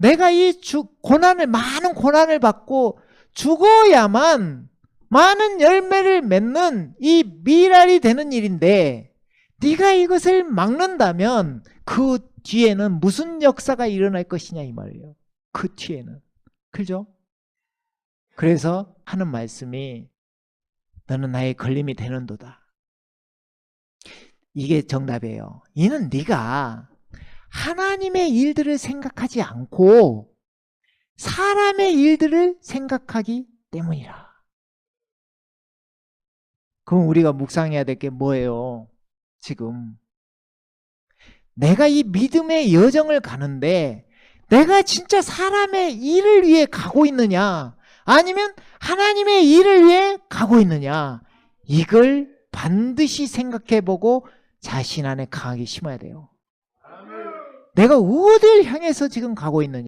내가 이 주, 고난을, 많은 고난을 받고 죽어야만 많은 열매를 맺는 이 미랄이 되는 일인데, 네가 이것을 막는다면 그 뒤에는 무슨 역사가 일어날 것이냐 이 말이에요. 그 뒤에는. 그죠? 그래서 하는 말씀이 너는 나의 걸림이 되는도다. 이게 정답이에요. 이는 네가 하나님의 일들을 생각하지 않고 사람의 일들을 생각하기 때문이라. 그럼 우리가 묵상해야 될 게 뭐예요? 지금 내가 이 믿음의 여정을 가는데 내가 진짜 사람의 일을 위해 가고 있느냐 아니면 하나님의 일을 위해 가고 있느냐 이걸 반드시 생각해 보고 자신 안에 강하게 심어야 돼요. 내가 어딜 향해서 지금 가고 있느냐